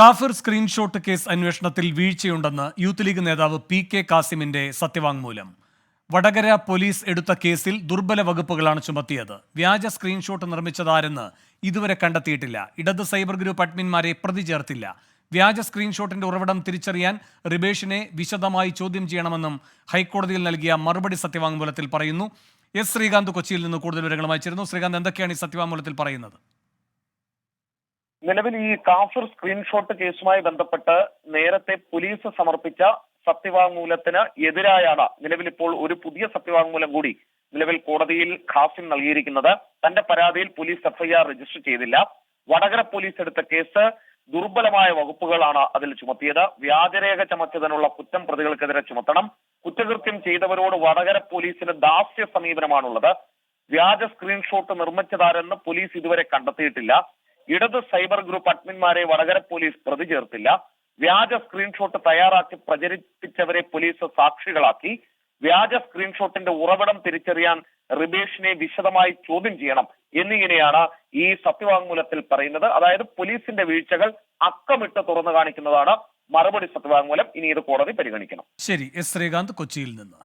കാഫിർ screenshot case അന്വേഷണത്തിൽ വീഴ്ചയുണ്ടെന്ന് യൂത്ത് ലീഗ് നേതാവ് പി കെ കാസിമിന്റെ സത്യവാങ്മൂലം. വടകര പോലീസ് എടുത്ത കേസിൽ ദുർബല വകുപ്പുകളാണ് ചുമത്തിയത്. വ്യാജ സ്ക്രീൻഷോട്ട് നിർമ്മിച്ചതാരെന്ന് ഇതുവരെ കണ്ടെത്തിയിട്ടില്ല. ഇടത് സൈബർ ഗ്രൂപ്പ് അഡ്മിന്മാരെ പ്രതി ചേർത്തില്ല. വ്യാജ സ്ക്രീൻഷോട്ടിന്റെ ഉറവിടം തിരിച്ചറിയാൻ റിബേഷിനെ വിശദമായി ചോദ്യം ചെയ്യണമെന്നും ഹൈക്കോടതിയിൽ നൽകിയ മറുപടി സത്യവാങ്മൂലത്തിൽ പറയുന്നു. എസ് ശ്രീകാന്ത് കൊച്ചിയിൽ നിന്ന് കൂടുതൽ വിവരങ്ങളുമായി ചേരുന്നു. ശ്രീകാന്ത് എന്തൊക്കെയാണ് ഈ സത്യവാങ്മൂലത്തിൽ പറയുന്നത്? നിലവിൽ ഈ കാഫിർ സ്ക്രീൻഷോട്ട് കേസുമായി ബന്ധപ്പെട്ട് നേരത്തെ പോലീസ് സമർപ്പിച്ച സത്യവാങ്മൂലത്തിന് എതിരായാണ് നിലവിൽ ഇപ്പോൾ ഒരു പുതിയ സത്യവാങ്മൂലം കൂടി നിലവിൽ കോടതിയിൽ ഖാസിം നൽകിയിരിക്കുന്നത്. തന്റെ പരാതിയിൽ പോലീസ് എഫ്ഐആർ രജിസ്റ്റർ ചെയ്തില്ല. വടകര പോലീസ് എടുത്ത കേസ് ദുർബലമായ വകുപ്പുകളാണ് അതിൽ ചുമത്തിയത്. വ്യാജരേഖ ചമച്ചതിനുള്ള കുറ്റം പ്രതികൾക്കെതിരെ ചുമത്തണം. കുറ്റകൃത്യം ചെയ്തവരോട് വടകര പോലീസിന് ദാസ്യ സമീപനമാണുള്ളത്. വ്യാജ സ്ക്രീൻഷോട്ട് നിർമ്മിച്ചതാരെന്ന് പോലീസ് ഇതുവരെ കണ്ടെത്തിയിട്ടില്ല. ഇടത് സൈബർ ഗ്രൂപ്പ് അഡ്മിന്മാരെ വടകര പോലീസ് പ്രതി ചേർത്തില്ല. വ്യാജ സ്ക്രീൻഷോട്ട് തയ്യാറാക്കി പ്രചരിപ്പിച്ചവരെ പോലീസ് സാക്ഷികളാക്കി. വ്യാജ സ്ക്രീൻഷോട്ടിന്റെ ഉറവിടം തിരിച്ചറിയാൻ റിബേഷിനെ വിശദമായി ചോദ്യം ചെയ്യണം എന്നിങ്ങനെയാണ് ഈ സത്യവാങ്മൂലത്തിൽ പറയുന്നത്. അതായത് പോലീസിന്റെ വീഴ്ചകൾ അക്കമിട്ട് തുറന്നു കാണിക്കുന്നതാണ് മറുപടി സത്യവാങ്മൂലം. ഇനി ഇത് കോടതി പരിഗണിക്കണം. ശരി എസ് ശ്രീകാന്ത് കൊച്ചിയിൽ നിന്ന്.